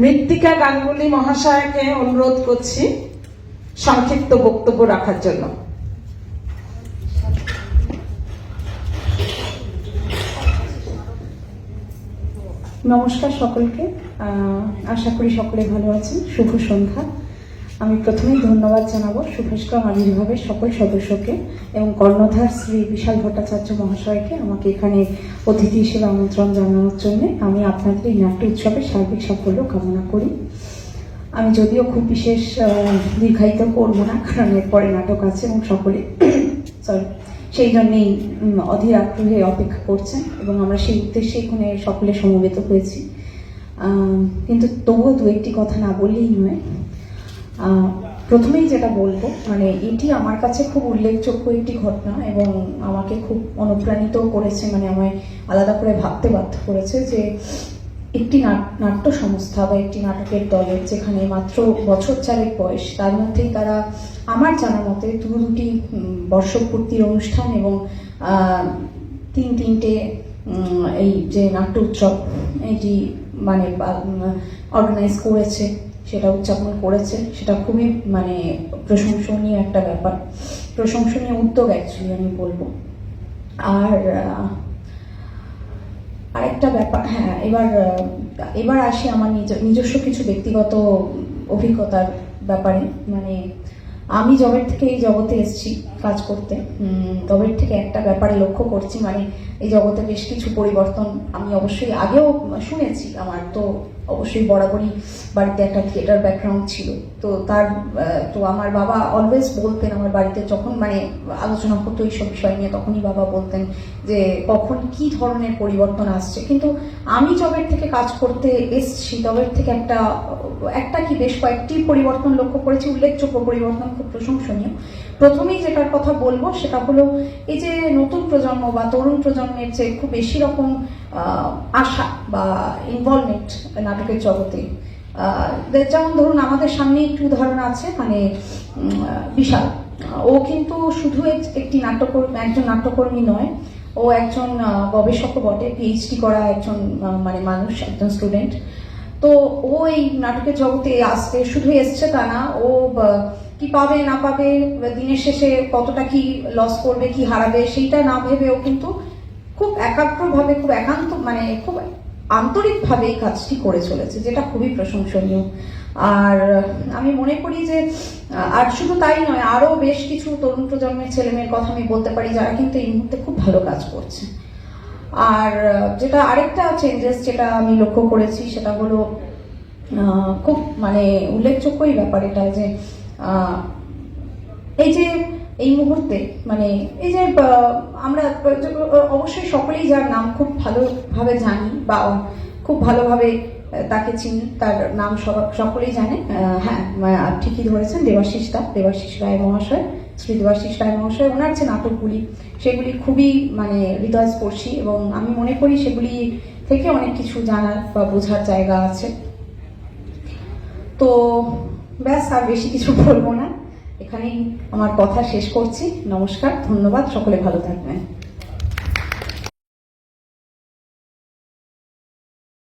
মৃত্তিকা গাঙ্গুলি মহাশয়কে অনুরোধ করছি সংক্ষিপ্ত বক্তব্য রাখার জন্য। নমস্কার সকলকে। আশা করি সকলে ভালো আছেন। শুভ সন্ধ্যা। আমি প্রথমেই ধন্যবাদ জানাব শুভেষ্কর আবির্ভাবের সকল সদস্যকে এবং কর্ণধার শ্রী বিশাল ভট্টাচার্য মহাশয়কে আমাকে এখানে অতিথি হিসেবে আমন্ত্রণ জানানোর জন্য। আমি আপনাদের এই নাট্য উৎসবে সার্বিক সাফল্য কামনা করি। আমি যদিও খুব বিশেষ দীর্ঘায়িত করব না, কারণ এরপরে নাটক আছে এবং সকলে সরি সেই জন্যেই অধীর আগ্রহে অপেক্ষা করছেন এবং আমরা সেই উদ্দেশ্যে এখানে সকলে সমবেত হয়েছি। কিন্তু তবুও দু একটি কথা না বললেই নয়। প্রথমেই যেটা বলব মানে এটি আমার কাছে খুব উল্লেখযোগ্য একটি ঘটনা এবং আমাকে খুব অনুপ্রাণিত করেছে মানে আমায় আলাদা করে ভাবতে বাধ্য করেছে যে একটি নাট- নাট্য সংস্থা বা একটি নাটকের দলের যেখানে মাত্র বছর চারেক বয়স, তার মধ্যেই তারা আমার জানা মতে দু দুটি বর্ষপূর্তির অনুষ্ঠান এবং তিন তিনটে এই যে নাট্য উৎসব এটি মানে অর্গানাইজ করেছে। সেটা উদযাপন করেছে। সেটা খুবই মানে প্রশংসনীয় একটা ব্যাপার। প্রশংসনীয় উদ্যোগ অ্যাকচুয়ালি আমি বলব। আর আরেকটা ব্যাপার হ্যাঁ এবার এবার আসি আমার নিজ, নিজস্ব কিছু ব্যক্তিগত অভিজ্ঞতার ব্যাপারে। মানে আমি জবের থেকে এই জগতে এসেছি কাজ করতে। জবের থেকে একটা ব্যাপারে লক্ষ্য করছি। মানে এই জগতে বেশ কিছু পরিবর্তন আমি অবশ্যই আগেও শুনেছি। আমার তো অবশ্যই বরাবরই বাড়িতে একটা থিয়েটার ব্যাকগ্রাউন্ড ছিল। তো তার তো আমার বাবা অলওয়েজ বলতেন আমার বাড়িতে যখন মানে আলোচনা হতো এইসব বিষয় নিয়ে, তখনই বাবা বলতেন যে কখন কি ধরনের পরিবর্তন আসছে। কিন্তু আমি জবের থেকে কাজ করতে এসছি জবের থেকে একটা একটা কি বেশ কয়েকটি পরিবর্তন লক্ষ্য করেছি। উল্লেখযোগ্য পরিবর্তন খুব প্রশংসনীয়। প্রথমেই যেটার কথা বলব সেটা হলো এই যে নতুন প্রজন্ম বা তরুণ প্রজন্মের যে খুব বেশি রকম আশা বা ইনভলভমেন্ট নাটকের জগতে যেমন ধরুন আমাদের সামনে একটি উদাহরণ আছে মানে বিশাল। ও কিন্তু শুধু একটি নাট্যকর্মী একজন নাট্যকর্মী নয়, ও একজন গবেষকও বটে পিএইচডি করা একজন মানে মানুষ, একজন স্টুডেন্ট তো ও এই নাটকের জগতে আসতে শুধু এসছে তা না, ও কি পাবে, না পাবে, দিনের শেষে কতটা কি লস করবে, কি হারাবে, সেইটা না ভেবেও কিন্তু খুব একাগ্রভাবে, খুব একান্ত মানে খুব আন্তরিকভাবে এই কাজটি করে চলেছে, যেটা খুবই প্রশংসনীয়। আর আমি মনে করি যে, আর শুধু তাই নয় আরও বেশ কিছু তরুণ প্রজন্মের ছেলেমেয়ের কথা আমি বলতে পারি যারা কিন্তু এই মুহূর্তে খুব ভালো কাজ করছে। আর যেটা আরেকটা চেঞ্জেস যেটা আমি লক্ষ্য করেছি, সেটা হলো খুব মানে উল্লেখযোগ্যই ব্যাপার এটা যে এই যে এই মুহূর্তে মানে এই যে আমরা অবশ্যই সকলেই যার নাম খুব ভালোভাবে জানি বা খুব ভালোভাবে তাকে চিনি, তার নাম সকলেই জানে। হ্যাঁ ঠিকই ধরেছেন, দেবাশিস দা, দেবাশিস রায় মহাশয়, শ্রী দেবাশিস রায় মহাশয়। ওনার যে নাটকগুলি, সেগুলি খুবই মানে হৃদয়স্পর্শী এবং আমি মনে করি সেগুলি থেকে অনেক কিছু জানার বা বোঝার জায়গা আছে। তো ব্যাস, আর বেশি কিছু বলব না। এখানেই আমার কথা শেষ করছি। নমস্কার, ধন্যবাদ, সকলে ভালো থাকবেন।